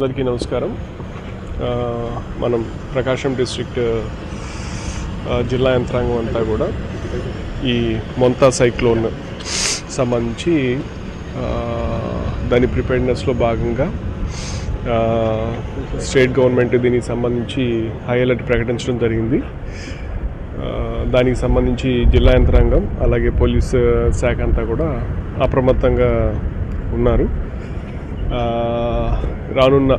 అందరికీ నమస్కారం. మనం ప్రకాశం డిస్ట్రిక్ట్ జిల్లా యంత్రాంగం అంతా కూడా ఈ మొంతా సైక్లోన్ సంబంధించి దాని ప్రిపేర్నెస్లో భాగంగా స్టేట్ గవర్నమెంట్ దీనికి సంబంధించి హై అలర్ట్ ప్రకటించడం జరిగింది. దానికి సంబంధించి జిల్లా యంత్రాంగం అలాగే పోలీస్ శాఖ అంతా కూడా అప్రమత్తంగా ఉన్నారు. రానున్న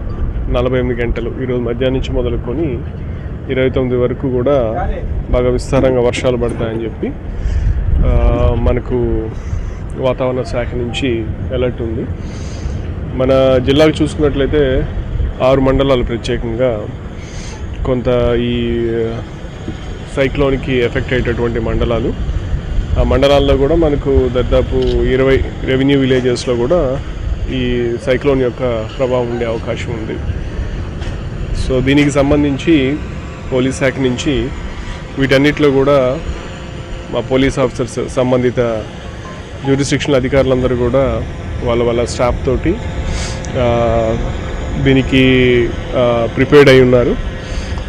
నలభై ఎనిమిది గంటలు ఈరోజు మధ్యాహ్నం నుంచి మొదలుకొని ఇరవై తొమ్మిది వరకు కూడా బాగా విస్తారంగా వర్షాలు పడతాయని చెప్పి మనకు వాతావరణ శాఖ నుంచి అలర్ట్ ఉంది. మన జిల్లాకు చూసుకున్నట్లయితే ఆరు మండలాలు ప్రత్యేకంగా కొంత ఈ సైక్లోన్కి ఎఫెక్ట్ అయ్యేటటువంటి మండలాలు. ఆ మండలాల్లో కూడా మనకు దాదాపు ఇరవై రెవెన్యూ విలేజెస్లో కూడా ఈ సైక్లోన్ యొక్క ప్రభావం ఉండే అవకాశం ఉంది. సో దీనికి సంబంధించి పోలీస్ శాఖ నుంచి వీటన్నిటిలో కూడా మా పోలీస్ ఆఫీసర్స్ సంబంధిత జ్యూరిస్టిక్షన్ అధికారులందరూ కూడా వాళ్ళ వాళ్ళ స్టాఫ్ తోటి దీనికి ప్రిపేర్డ్ అయి ఉన్నారు.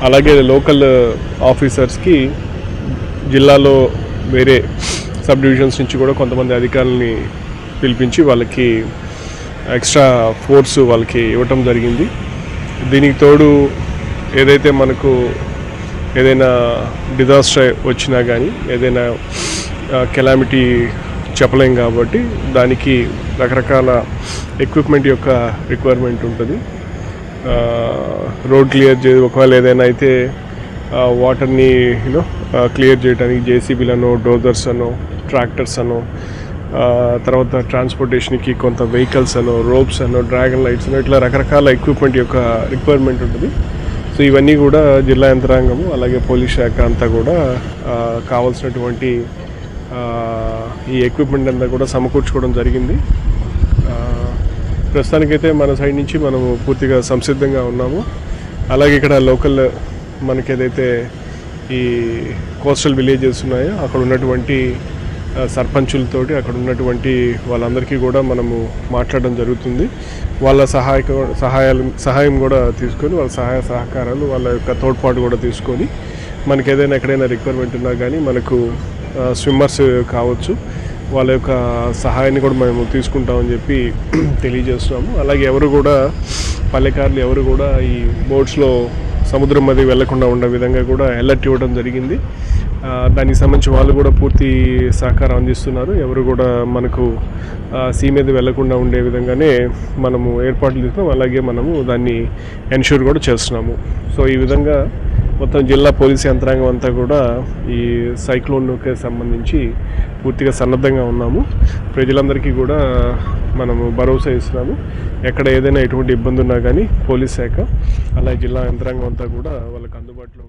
అలాగే లోకల్ ఆఫీసర్స్కి జిల్లాలో వేరే సబ్ డివిజన్స్ నుంచి కూడా కొంతమంది అధికారులని పిలిపించి వాళ్ళకి ఎక్స్ట్రా ఫోర్స్ వాళ్ళకి ఇవ్వటం జరిగింది. దీనికి తోడు ఏదైతే మనకు ఏదైనా డిజాస్టర్ వచ్చినా కానీ ఏదైనా కెలామిటీ చెప్పలేం కాబట్టి దానికి రకరకాల ఎక్విప్మెంట్ యొక్క రిక్వైర్మెంట్ ఉంటుంది. రోడ్ క్లియర్ చే ఒకవేళ ఏదైనా అయితే వాటర్ని యూనో క్లియర్ చేయడానికి జేసీబీలను డోజర్స్ అనో ట్రాక్టర్స్ అనో తర్వాత ట్రాన్స్పోర్టేషన్కి కొంత వెహికల్స్ అనో రోప్స్ అనో డ్రాగన్ లైట్స్ అనో ఇట్లా రకరకాల ఎక్విప్మెంట్ యొక్క రిక్వైర్మెంట్ ఉంటుంది. సో ఇవన్నీ కూడా జిల్లా యంత్రాంగము అలాగే పోలీస్ శాఖ అంతా కూడా కావాల్సినటువంటి ఈ ఎక్విప్మెంట్ అంతా కూడా సమకూర్చుకోవడం జరిగింది. ప్రస్తుతానికైతే మన సైడ్ నుంచి మనము పూర్తిగా సంసిద్ధంగా ఉన్నాము. అలాగే ఇక్కడ లోకల్ మనకి ఏదైతే ఈ కోస్టల్ విలేజెస్ ఉన్నాయో అక్కడ ఉన్నటువంటి సర్పంచులతోటి అక్కడ ఉన్నటువంటి వాళ్ళందరికీ కూడా మనము మాట్లాడడం జరుగుతుంది. వాళ్ళ సహాయక సహాయాలు సహాయం కూడా తీసుకొని వాళ్ళ సహాయ సహకారాలు వాళ్ళ యొక్క తోడ్పాటు కూడా తీసుకొని మనకి ఏదైనా ఎక్కడైనా రిక్వైర్మెంట్ ఉన్నా కానీ మనకు స్విమ్మర్స్ కావచ్చు వాళ్ళ యొక్క సహాయాన్ని కూడా మేము తీసుకుంటామని చెప్పి తెలియజేస్తున్నాము. అలాగే ఎవరు కూడా పల్లెకారులు ఎవరు కూడా ఈ బోట్స్లో సముద్రం మధ్య వెళ్ళకుండా ఉండే విధంగా కూడా అలర్ట్ ఇవ్వడం జరిగింది. దానికి సంబంధించి వాళ్ళు కూడా పూర్తి సహకారం అందిస్తున్నారు. ఎవరు కూడా మనకు సీ మీద వెళ్ళకుండా ఉండే విధంగానే మనము ఏర్పాట్లు తీసుకున్నాం అలాగే మనము దాన్ని ఎన్ష్యూర్ కూడా చేస్తున్నాము. సో ఈ విధంగా మొత్తం జిల్లా పోలీస్ యంత్రాంగం అంతా కూడా ఈ సైక్లోన్కి సంబంధించి పూర్తిగా సన్నద్ధంగా ఉన్నాము. ప్రజలందరికీ కూడా మనము భరోసా ఇస్తున్నాము. ఎక్కడ ఏదైనా ఎటువంటి ఇబ్బంది ఉన్నా కానీ పోలీస్ శాఖ అలాగే జిల్లా యంత్రాంగం అంతా కూడా వాళ్ళకి అందుబాటులో